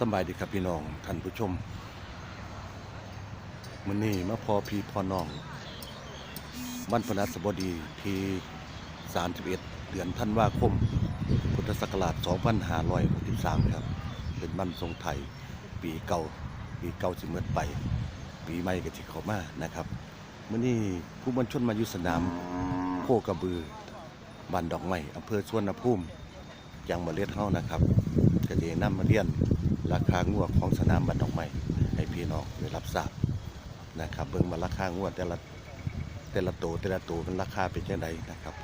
สบายดีครับพี่น้องท่านผู้ชมมื้อนี้มาพอพี่พอน้องวันพฤหัสบดีที่ 31 เดือนธันวาคม พุทธศักราช2563ครับ เป็นวันทรงไทย ปีเก่า ปีเก่าสิเมื่อไป ปีใหม่ก็สิเข้ามานะครับมื้อนี้ผู้บัญชนมาอยู่สนามโคกระบือบ้านดอกไม้อำเภอสวนภูมิจังหวัดเลดเฮานะครับก็จะนำมาเรียน ราคางวดของสนามบัตรดอกไม้ให้พี่น้องได้รับทราบนะครับเบิ่งมาราคางวดแต่ละแต่ละตัวแต่ละตัวมันราคาเป็นจังไดนะครับ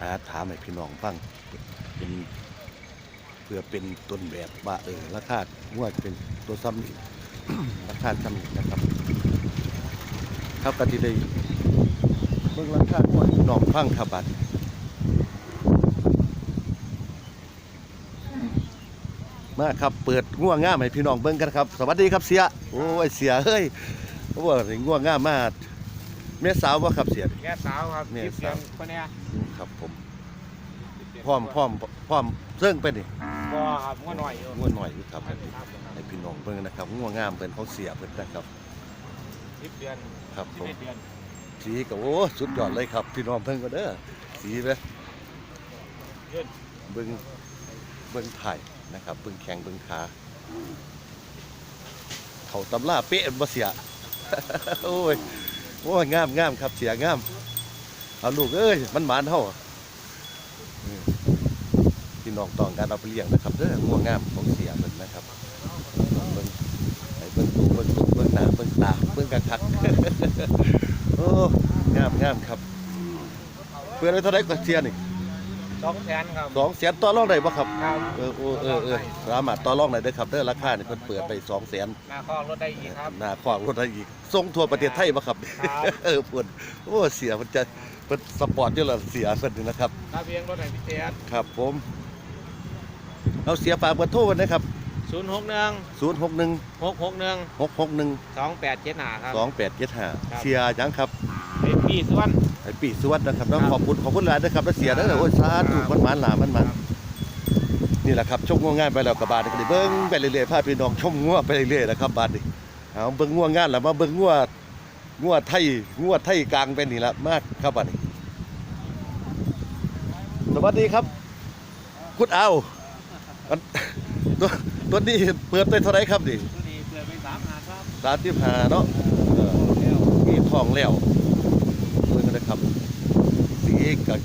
หาถามให้พี่น้องฟังเป็นเพื่อเป็นต้นแบบว่าเออราคางวดเป็นตัวซ้ำนี่ราคาซ้ำนี่นะครับครับก็ที่ได้เบิ่งราคางวดน้องฟังครับบัด มาครับเปิดง่วงง่ามให้พี่น้องเบิ่งกันครับ สวัสดีครับเสียโอ้ยเสียเฮ้ยโอ้ยง่วงง่ามมากแม่สาวว่าครับเสียแก่สาวครับเนี่ยยิบเสียงสาว คนเนี้ยอืมครับผมพร้อมพร้อมพร้อมเสิ่งไปนี่บ่ครับง่วหน่อยอยู่ง่วงหน่อยอยู่ครับครับให้พี่น้องเบิ่งนะครับง่วงง่ามเป็นของเสียเพิ่นนะครับยิบเดือนครับผสิบมเอ็ดเดือนสีก็โอ้สุดยอดเลยครับ พี่น้องเพิ่นก็เด้อสีเด้อยืนเบิ่งเบิ่งถ่าย นะครับเบิ่งแข้งเบิ่งขาเขาตำราเป๊ะบ่เสียโอ้ยโอ้ยงามงามครับเสียงามเอาลูกเอ้ยมันหมานเฮาพี่น้องต้องการเอาไปเลี้ยงนะครับเด้อง่วงงามของเสียเพิ่นนะครับเบิ่งเบิ่งตูเบิ่งตูเบิ่งหน้าเบิ่งตาเบิ่งกันคักโอ้งามงามครับเปิดไว้เท่าไรก็เสียนี่ สองแสนครับสองแสนต่อรองได้บ่ครับ ครับเออเออเออเออสามารถต่อรองได้เด้อครับเด้อราคานี่เพิ่นเปิดไปสองแสนหน้าข้อรถได้อีกครับ หน้าขวางรถได้อีกส่งทั่วประเทศไทยบ่ครับ ครับ เออเพิ่นโอ้เสียมันจะเพิ่นสปอร์ตอยู่แล้วเสียเพิ่นนี่นะครับ ถ้าเพียงรถไหนพิเศษครับผมเอาเสียฝากเบอร์โทรไว้นะครับ ศูนย์หกหนึ่ง061 หกหกหนึ่ง661 สองแปดเจ็ดหาครับ 2875เสียหยังครับไอพี่สุวรรณ ไอ้ปีสวัสดิ์นะครับเนาะครับขอบคุณขอบคุณหลายนะครับแล้วเสียเด้อโอ้ยสาธุมันหมานหลามันมันนี่แหละครับชมง่วงงานไปแล้วกับบาดนี่ก็ได้เบิ้งไปเรื่อยๆพาพี่น้องชมง่วไปเรื่อยๆนะครับบาดนี่เอาเบิ้งง่วงงานแล้วมาเบิ้งง่วง่วไทยง่วไทยกลางไปนี่ละมากครับบาดนี่สวัสดีครับคุณเอาอันตัวตัวนี้เปิดไปเท่าไหรครับนี่ตัวนี้เปลือกไปสามหาครับสามสิบห้าเนาะเออมีทองแล้ว เบิ้งกันนะครับ สีกับ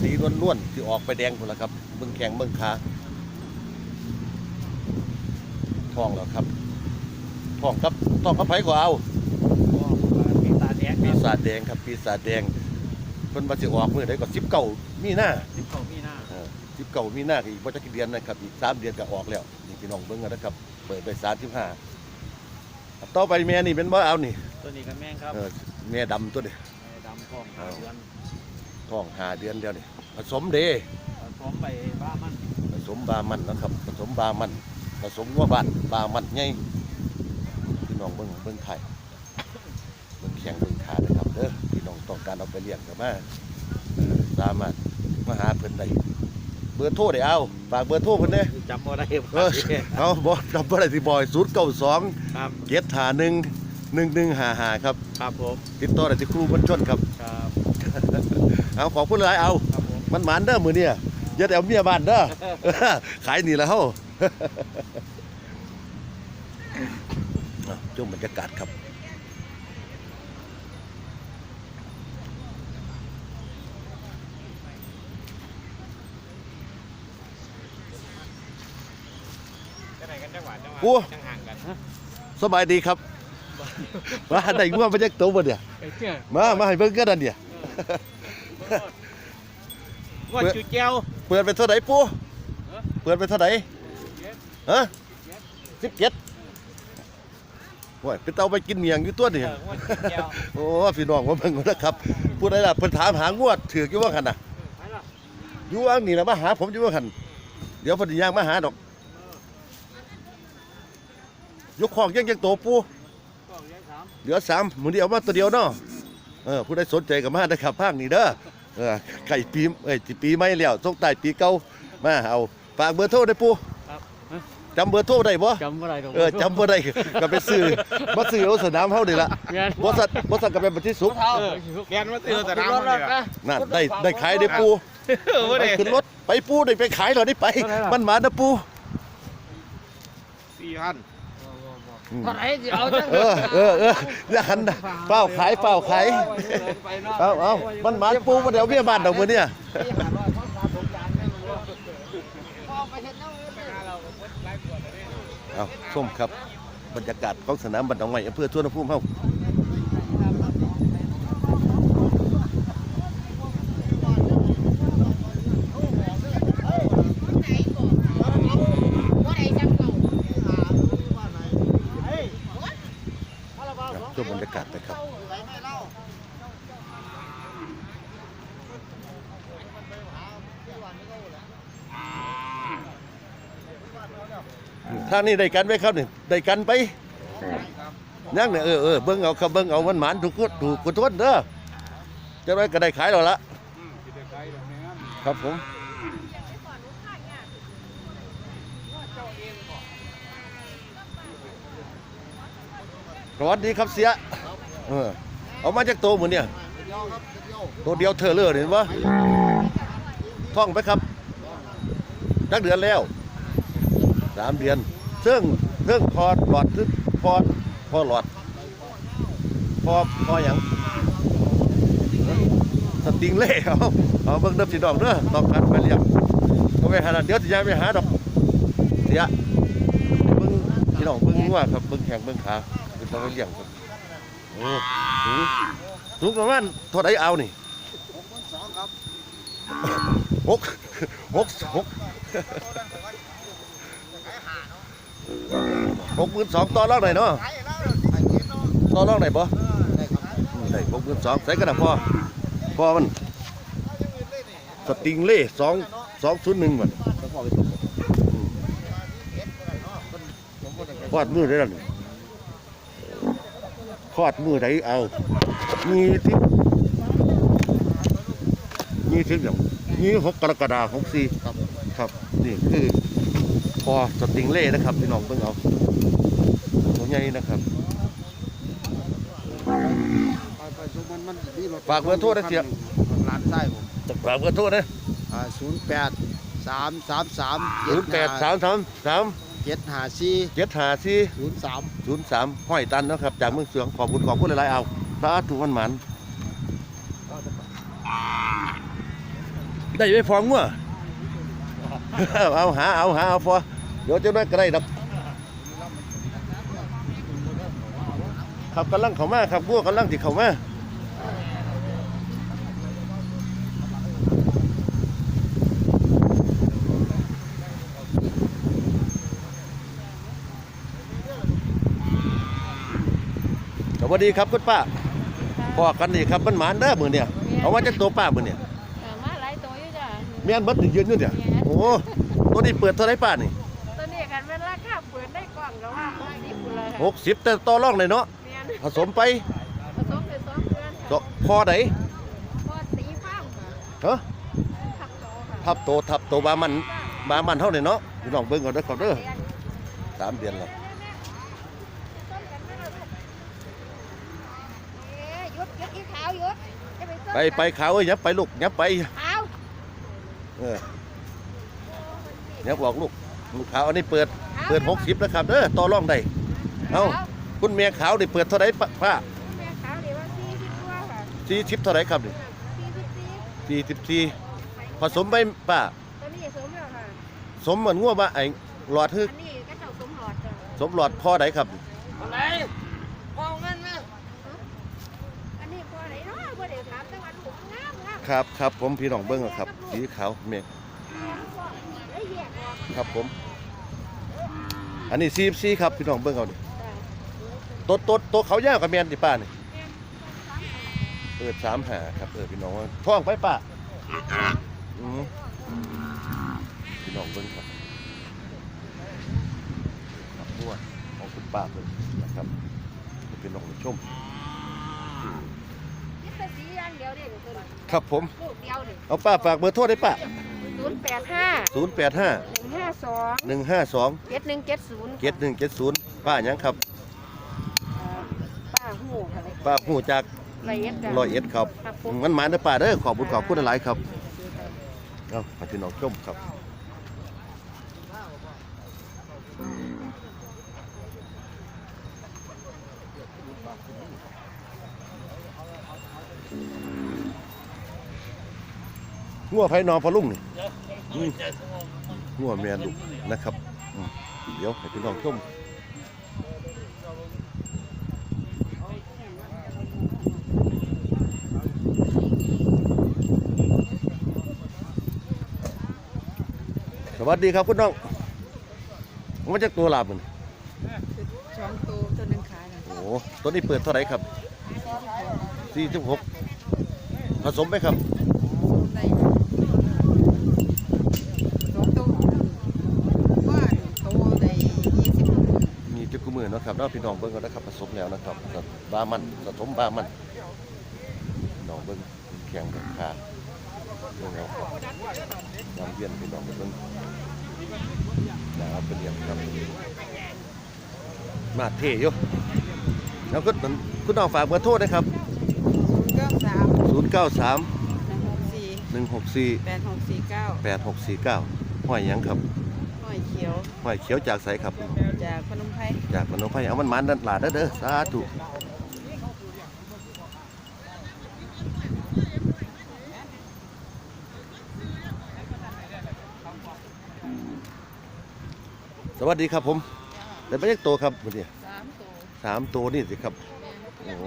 สีล้วนๆที่ออกไปแดงหมดแล้วครับเบิ้งแข็งเบิ้งขาทองแล้วครับทองครับทองกับไผก็เอาปีตาแดงคปีรับศาจแดงครับปีศาจแดงเพิ่นมาสิออกมื้อใดก็สิบเก้ามีหน้าสิบสองมีหน้าสิบเก้ามีหน้าก็อีกบ่จักกี่เดือนนะครับอีกสามเดือนก็ออกแล้วนี่พี่น้องเบิ่งกันนะครับเปิดไปสามสิบห้าต่อไปแม่นี่เป็นบ่เอานี่ตัวนี้กันแม่งครับเออแม่ดำตัวนี้ ดำของหาเดือนท้องหาเดือนเดียวนี่ผสมเดพร้อมไปบ้ามันผสมบามันนะครับ ผสมบามัน ผสมงัวบ้านบามันไงพี่น้องเบิ่งเบิ่งไข่เบิ่งแข้งเบิ่งขานะครับเด้อพี่น้องต้องการเอาไปเลี้ยงก็มาเออสามารถมาหาเพิ่นได้เบอร์โทรได้เอาฝากเบอร์โทรเพิ่นเด้จำบ่ได้เออเอาบ่จำบ่ได้ที่บอย092ครับ751 1155ครับ ครับผมติดต่อได้ที่ครูบัญชนครับ ครับเอาขอบคุณหลายเอา ครับผมมันหมานเด้อมือเนี่ยอย่าแต่เอาเมียบ้านเด้อ ขายนี่แหล้วเฮาอะชมบรรยากาศครับจะไหนกันจังหวัดจังหวัดโอ้จังห่างกัน สบายดีครับ มาได้ง่วงมาจากโตบ่เนี่ยไปเชื่อมามาให้เบิ่งกันนั่นเนี่ยว่าจุเจียวเปิดไปเท่าไหร่ปูเปิดไปเท่าไหร่ฮะสิบเจ็ดโอ้ยเป็นเตาไปกินเมียงอยู่ตัวนี่เออว่าจุเจียวโอ้พี่น้องมาเบิ่งกันนะครับผู้ใดล่ะเพิ่นถามหางวดถือกี่ว่ากันน่ะไปละอยู่อังนี่นะมาหาผมอยู่ว่ากันเดี๋ยวเพอดีย่างมาหาดอกยกของยังยังโตปูก็ เลี้ยงสามเหลือสามหมือเดียวมาตัวเดียวเนาะเออผู้ใดสนใจก็มาได้ครับภาคนี้เด้อเออไก่ปีเอ้ยที่ปีใหม่แล้วส่งใต้ปีเก่ามาเอาฝากเบอร์โทรได้ปูครับจำเบอร์โทรได้บ่จำอะไรตรงเออจำบ่ได้ก็ไปซื้อมาซื้อเอาสนามเฮานี่ล่ะงานบ่สัตว์บ่สัตว์ก็เป็นบัญชีสุขเออแกนมาเตือนแต่น้ำมันเนี่ยนั่นได้ได้ขายได้ปูเออว่าไปเด็ขึ้นรถไปปูได้ไปขายเหรอได้ไป มันหมานะปูสี่พันอืม เท่าไหร่สิเอาจังเออเออเอออย่าหันนะเฝ้าขายเฝ้าขายเอาเอามันหมาปูมาเดี๋ยวเมียบ้านดอกมื้อเนี่ยเอาส้มครับบรรยากาศของสนามบันดองไม้อำเภอทวนภูมิเฮาครับชมบรรยากาศนะครับ ทางนี้ได้กันไหมครับนี่ได้กันไปนั่งเนี่ยเออเออเบิ่งเอาครับเบิ่งเอามันหมานถูกกดถูกกดทวนเด้อจะได้ก็ได้ขายแล้วละครับผมสวัสดีครับเสียเออเอามาจากโตหมือนเนี่ยตัวเดียวเธอเลือเห็นปะท่องไปครับจักเดือนแล้วสามเดือน ซึ่งเรื่องพอหลอดซึ่งพอพอหลอด พอพออย่างสติงเล่เอาเอาเบิ่งเดิมสิดอกเด้อต้องการไปเรียกเอาไปหานั่นเดี๋ยวสิย้ายไปหาดอกเสียเบิ่งพี่น้องเบิ่งว่าครับเบิ่งแข้งเบิ่งขาเป็นต้องไปเลี้ยงครับโอ้สูงสูงประมาณเท่าไดเอานี่หกหกหก หกหมื่นสองต่อรองไหนเนาะต่อรองไหนบ่ได้หกหมื่นสองใส่กระดาษพ่อพ่อมันสติงเล่สองสองศูนย์หนึ่งมันคอดมือได้แล้วคอดมือไหนเอามีทิพมีทิพอย่างมีหกกรกฎาหกสี่ครับครับนี่คือ อสติงเล่นะครับพี่น้องเพิ่งเอาตัวใหญ่นะครับฝากเบอร์โทรได้เสียร้านไส้ผมฝากเบอร์โทรนะศูนย์แปดสามสามสามศูนย์แปดสามสามสามเจ็ดห้าสี่เจ็ดห้าสี่ศูนย์สามศูนย์สามห้อยตันนะครับ จากเมืองเสืองขอบคุณขอบคุณหลายๆเอาสาธุมันหมันได้ไปฟองมั่วเอาหาเอาหาเอาพอ เดี๋ยวเจะได้ก็ได้ดอกครับกำลังเข้ามาครับบัวกำลังที่เข้ามาสวัสดีครับคุณป้าพอกันนี่ครับมันหมานเด้อมือเนี่ยเอามาจากตัวป้ามือเนี่ยเออมาหลายตัวอยู่จ้ะแม่นเบัดนี่ยืนอยู่เนี่ยโอ้ตัวนี้เปิดเท่าไหรป้านี่ตัวนี้ หกสิบแต่ต่อรองเลยเนาะเมียนผสมไปผสมไปสองเดือนสพอไหนพอสีฟ้าฮะค่ะทับโตค่ะทับโตทับโตบามันบามันเท่าไหร่เนาะพี่น้องเบิ่งก่อนเด้อครับเด้อเดือนสามเดือนแล้วต้นกันไม่ละลูกเอ๊ะหยุดหยุดอีขาวหยุดจะไปต้นไปไปขาวเอ้ยยับไปลูกยับไปขาวเออยับบอกลูกลูกขาวอันนี้เปิด ขาวเปิดหกสิบแล้วครับเด้อต่อรองได้ เอ้าขาวคุณเมียขาวนี่เปิดเท่าไหร่ป้าป้าแม่ขาวนี่ว่าสี่สิบกว่าค่ะสี่สิบเท่าไหร่ครับนี่สี่สิบสี่สี่สิบสี่ผสมไปป้าตัวนี้สมแล้วค่ะ สมเหมือนงัวบ้าไอ้หลอดฮึอันนี้ก็เจ้าสมหลอดจ้ะสมหลอดพ่อไหนครับอะไรมองเงินไหมอันนี้พอไหนเนาะบ่ได้ถามแต่ว่าลูกงามงามครับครับผมพี่น้องเบิ่งเอาครับ สีขาวเมียได้แยกออกครับผม อันนี้ซีซีครับพี่น้องเบิ่งเอาดิจ้ะโต๊ะโต๊ะโต๊ะเขายาวกับแมนติป้านี่เปิดสามหาครับเออพี่น้องว่าท่องไปป้าอืมพี่น้องเบิ่งครับครับบัวของคุณป้าเพิ่นนะครับพี่น้องชมยึดแต่สีอย่างเดียวเด้ตัวนี้ครับผมลูกเดียวนี่เอาป้าฝากเบอร์โทรได้ป้าศูนย์แปดห้า0 8 5หนึ่งห้าาสองหนึ่งห้าสองเจ็ดหนึ่งเจ็ดศูนย์เจ็ดหนึ่งเจ็ดศูนย์ป้าหยังครับป้าหูค่ะ ป้าหูจากละเอียดจ้ะ ร้อยเอ็ดครับครับผม มันหมายนะป้าเด้อขอบคุณขอบคุณหลายครับเอามาพี่น้องชมครับงัวไผ่นอนพอลุ่งนี่อืมงัวแม่ลูกนะครับอืมเดี๋ยวให้พี่น้องชม วัสดีครับคุณน้องมาจากตัวลาบมันสองตัวตัวหนึ่งขายนะโอ้โหตัวนี้เปิดเท่าไหร่ครับ46ผสมไหมครับได้สองตัวว่าตัวได้ยี่สิบมีจุกุมือเนาะครับเนาะพี่น้องเบิ่งก็นะครับผสมแล้วนะครับก็บามันผสมบามันพี่น้องเบิ่งแข็งกับขา เบิ่งเอาครับน้ำเย็นพี่น้องเบิ่งนะครับเป็นเรียงครับมาเท่อยู่แล้วก็คุณน้องฝากเบอร์โทรนะครับศูนย์เก้าสาม093หนึ่งหกสี่164แปดหกสี่เก้า8649ห้อยหยังครับห้อยเขียวห้อยเขียวจากไสครับ จากพนมไพรจากพนมไพรเอามันมันนั่นหลาดเด้อเด้อสาธุ สวัสดีครับผมเดี๋ยวไปเรียกโตครับวันนี้สามตัวสามตัวนี่สิครับโอ้โห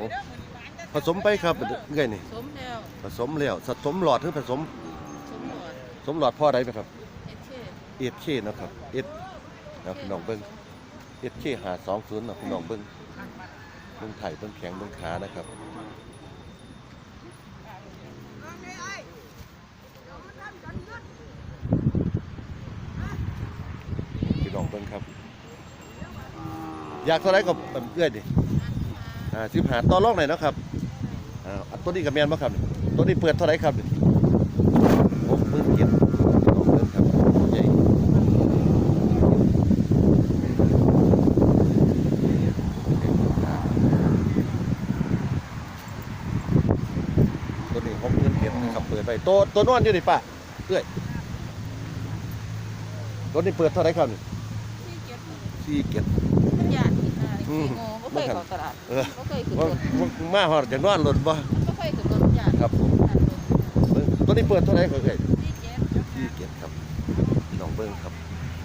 ผสมไปครับเงื่อยนี่สมแล้วผสมแล้วผสมหลอดหรือผสมสมหลอดผสมหลอดพ่อใดไหมครับเอชเช่เอ็ดเคนะครับเอ็ดครับพี่น้องเบิ้งเอ็ดเคหาสองศูนย์นะพี่น้องเบิ้งเบิ้งไถ่เบิ้งแข็งเบิ้งขานะครับ พี่น้องเบิ้งครับ อยากเท่าไรก็เอื้อยดิอ่าสิบหาต่อรองหน่อยนะครับอ่าตัวนี้กับแมนบ่ครับตัวนี้เปิดเท่าไรครับนี่หกหมื่นเจ็ดพี่น้องเบิ้งครับใหญ่ตัวนี้หกเงินเก็บนะครับเปิดไปตัวตัวนอนอยู่ในป่ะเอ้ยตัวนี้เปิดเท่าไรครับนี่ สี่เก็บมันหยาดที่ไหนอืมโง่ก็เคยเข้าตลาดเออก็เคยขึ้นว่ารถมาหอดอย่างนอนหล่นบ่ก็เคยขึ้นรถหยาดครับผมเบิ่งตัวนี้เปิดเท่าไหรครับเอ้ยที่เก็บสี่เก็บครับน้องเบิ้งครับ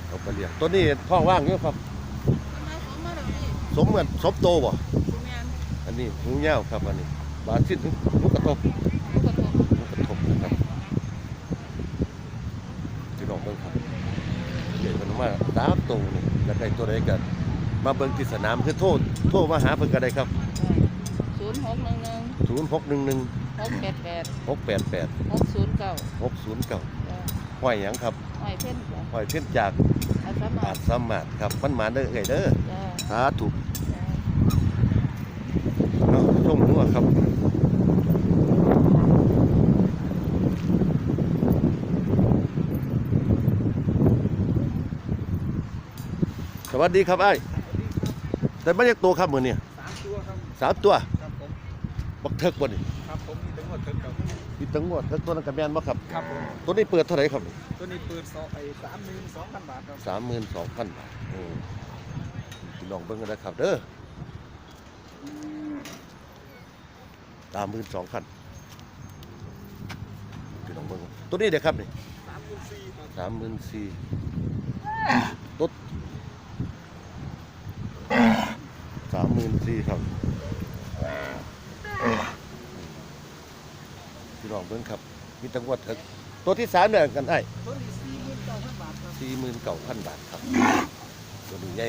เอาไปเลี้ยงตัวนี้ท้องว่างอยู่ครับทำไมของมาแบบนี้สมเหมือนสมโตบ่คุณแม่นอันนี้หูเงาวครับอันนี้บาดชิ้นหูกระทบลูกกระทงหูกระทบนะครับพี่น้องเบิ้งครับเดี๋ยวมันมาตามตรงนี่ จะได้ตัวใดกันมาเบิ้งที่สนามคือโทษโทษมาหาเพิ่นก็ได้ครับ ศูนย์หกหนึ่งหนึ่งศูนย์หกหนึ่งหนึ่งหกแปดแปดหกแปดแปดหกศูนย์เก้าหกศูนย์เก้าห้อยหยังครับหอยเพ่นจ้ะห้อยเพ่นจากอาสามาอาจสามารถครับมันมาเด้อเอ้ยเด้อจ้าสาธุเนาะชมหัวครับ สวัสดีครับไอ้ายแต่ไม่เรียกตัวครับมือเนี่ยสามตัวครับสามตัวครับผมบักเทิกบ่นี่ครับผมมีทั้งหมดถึงกับมีตั้งงวดเทิกตัวนั้นกับแมนบ่ครับครับผมตัวนี้เปิดเท่าไหร่ครับตัวนี้เปิดสองไอ้สามหมื่นสองพันบาทครับสามหมื่นสองพันบาทอืมพี่น้องเบิ่งกันนะครับเด้อสามหมื่นสองพันพี่น้องเบิ่งตัวนี้เด็กครับนี่สามหมื่นสี่ครับสามหมื่นสี่ ตัวสามหมื่นสี่ครับพี่น้องเบิ่งครับ มีตังวัดเถอะตัวที่สามเนี่ยกันได้ตัวนี้สี่หมื่นเก้าพันบาทครับสี่หมื่นเก้าพันบาทครับ ตัวนี้ใหญ่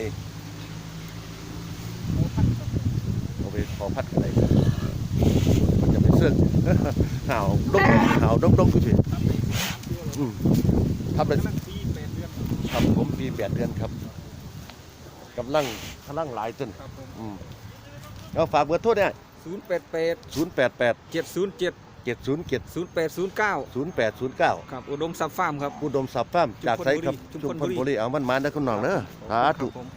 เอาไปพอพัดกันได้ครับมันจะเป็นเสื้อหาวดกหาวดกดกกูสิอืมทำเป็นกำลังปีแปดเดือนครับผมปีแปดเดือนครับกำลังกำลังหลายจนครับผมอืม เอาฝากเบอร์โทษเนี่ยศูนย์แปดแปดศูนย์แปดแปดเจ็ดศูนย์เจ็ดเจ็ดศูนย์เจ็ดศูนย์แปดศูนย์เก้าศูนย์แปดศูนย์เก้าครับอุดมทรัพย์ฟาร์มครับ อุดมสับฟ้ามจากไสครับชุชุมมพพลลบุรีบุรีเอามันมาได้อคุณน้องเด้อสาธุครับผม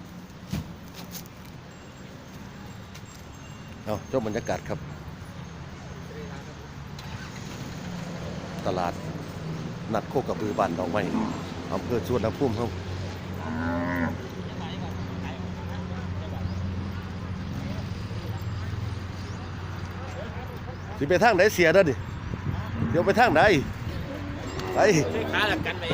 เอาชมบรรยากาศครับ ตลาดนัดโคกระบือบ้านดอกไม้อำเภอสวนน้ำพุ่มครับ สิไปทางไหนเสียเด้อดิเดี๋ยวไปทางไหนไปขาหลักกันไป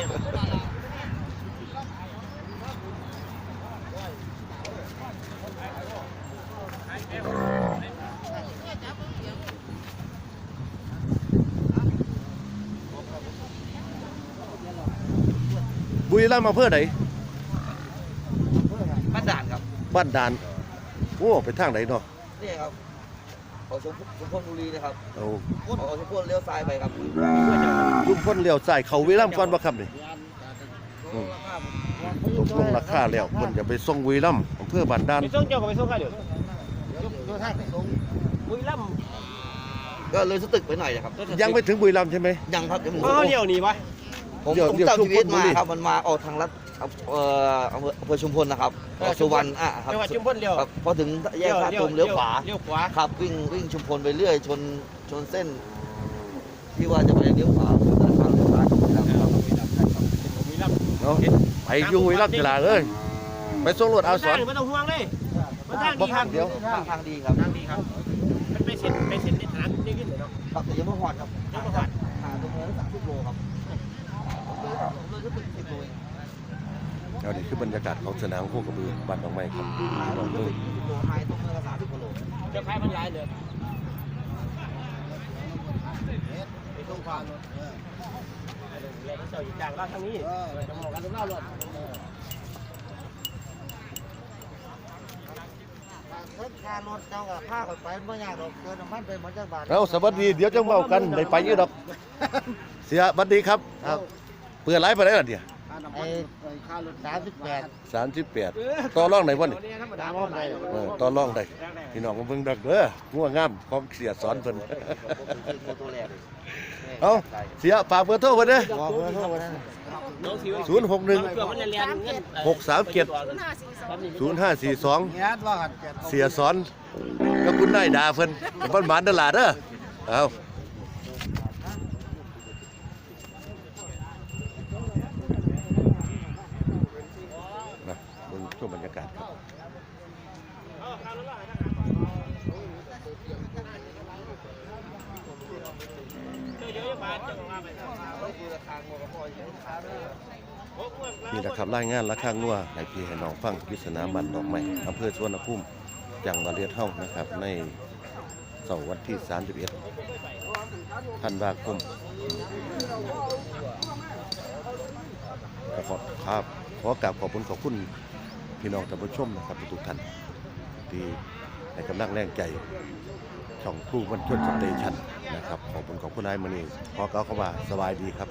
บุรีรัมย์อำเภอไหนบ้านด่านครับบ้านดานโอ้ไปทางไหนเนาะนี่ครับ ออกชุมชุมพลบุรีนะครับเอาออกชุมพลเลี้ยวซ้ายไปครับลุมพ้นเลี้ยวซ้ายเขาบุรีรัมย์ก่อนบ่ครับนี่อืมตกลงราคาแล้วเพิ่นจะไปส่งบุรีรัมย์อำเภอบ้านดานไปส่งเจ้าก็ไปส่งใครเดี๋ยวบุรีรัมย์ก็เลยสตึกไปหน่อยนะครับยังไม่ถึงบุรีรัมย์ใช่ไหมยังครับยังเขาเลี้ยวหนีวะผมเดี๋ยวผมเดี๋ยวจำชีวิตชุมพลบุมารีครับมันมาออกทางลัด เอ่ออำเภออำเภอชุมพลนะครับออกสุวรรณอะครับจังหวัดชุมพลเลี้ยวครับพอถึงแยกท่าตุมเลี้ยวขวาเลี้ยวขวาครับวิ่งวิ่งชุมพลไปเรื่อยชนชนเส้น ที่ว่าจะไปเลี้ยวขวาเดินทางเลี้ยวซ้ายครับบุรีรัมย์เนาะไปอยู่บุรีรัมย์กีฬาเอ้ยไปส่งรถเอาสอนไม่ต้องห่วงเลยมันทางดีครับเดี๋ยวทางทางดีครับทางดีครับมันไปเส้นไปเส้นในฐานนี่ขึ้นเลยเนาะครับแต่ยังไม่หอดครับยังบ่ฮอดห่างตรงนี้สามสิบโลครับผมเลยผมเลยก็ถึงสิบโลเอง เอานี่คือบรรยากาศของสนามโคกระบือบ้านดอกไม้ครับห่างพี่ตน้รองงเอ้นี้ยสิบโลห่างตรงนี้ก็สามสิบโลเจ้าพายมันหลายเลยไปตรงความแล้วเจ้าอยู่จางเราทางนี้จะมองกันรอบรรถคารถเจ้าข้าก่อนไปเมื่อยากเราเกินน้ำมันไปเหมือาสวัสดีเดี๋ยวจังเว้ากันได้ไปยู่ดอก เสียสวัสดีครับ เปิดไลฟ์ไปได้ล่ะเนี่ย ไอ้ค่ารถสามสิบแปด38ต่อรองไหนบ่นี่ธรรมดาว่าไหนเออต่อรองได้พี่น้องก็เบิ่งดักเด้องัวงามของเสียสอนเพิ่นตัวแรกเอาเสียฝากเบอร์โทรไว้เด้อบอกเบอร์โทรวันนั้นน้องสิวศูนย์หกหนึ่งเพื่อมันเรียนเงินหกสามเจ็ดศูนย์ห้าสี่สองศูนย์ห้าสี่สองงานว่ากันแกเสียสอนกับคุณนายดาเพิ่นเป็นบ้านหมานเด้อล่ะเด้อเอานะเบิ่งช่วงบรรยากาศครับ นี่แหละครับรายงานราคางัวให้พี่ให้น้องฟังพิศนาบันดอกไม้อำเภอสวนภูมิจังหวัดเรียดเฮานะครับ ในเสาร์วันที่ 31ธันวาคมขอครับขอกราบขอบคุณขอบคุณพี่น้องท่านผู้ชมนะครับทุกท่านที่ให้กำลังแรงใจ ช่องครูมันชนสเตชันนะครับขอบคุณขอบคุณนายมณีขอกล่าเข้ามาสบายดีครับ